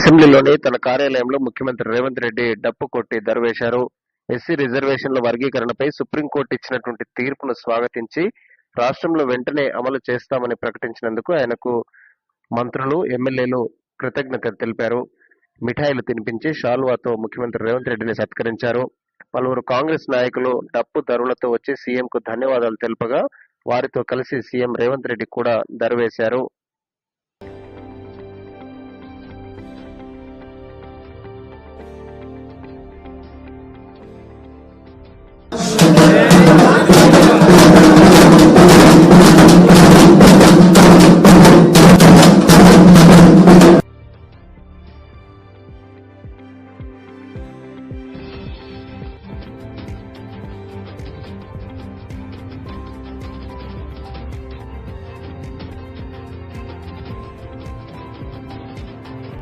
అసెంబ్లీలోని తన కార్యాలయంలో ముఖ్యమంత్రి రేవంత్ రెడ్డి డప్పు కొట్టి దర్వేశారు ఎస్సీ రిజర్వేషన్ల వర్గీకరణపై సుప్రీంకోర్టు ఇచ్చినటువంటి తీర్పును స్వాగతించి రాష్ట్రంలో వెంటనే అమలు చేస్తామని ప్రకటించినందుకు ఆయనకు మంత్రులు ఎమ్మెల్యేలు కృతజ్ఞతలు తెలిపారు. మిఠాయిలు తినిపించి షాల్వాతో ముఖ్యమంత్రి రేవంత్ రెడ్డిని సత్కరించారు. పలువురు కాంగ్రెస్ నాయకులు డప్పు దరువులతో వచ్చి సీఎంకు ధన్యవాదాలు తెలుపగా వారితో కలిసి సీఎం రేవంత్ రెడ్డి కూడా దరవేశారు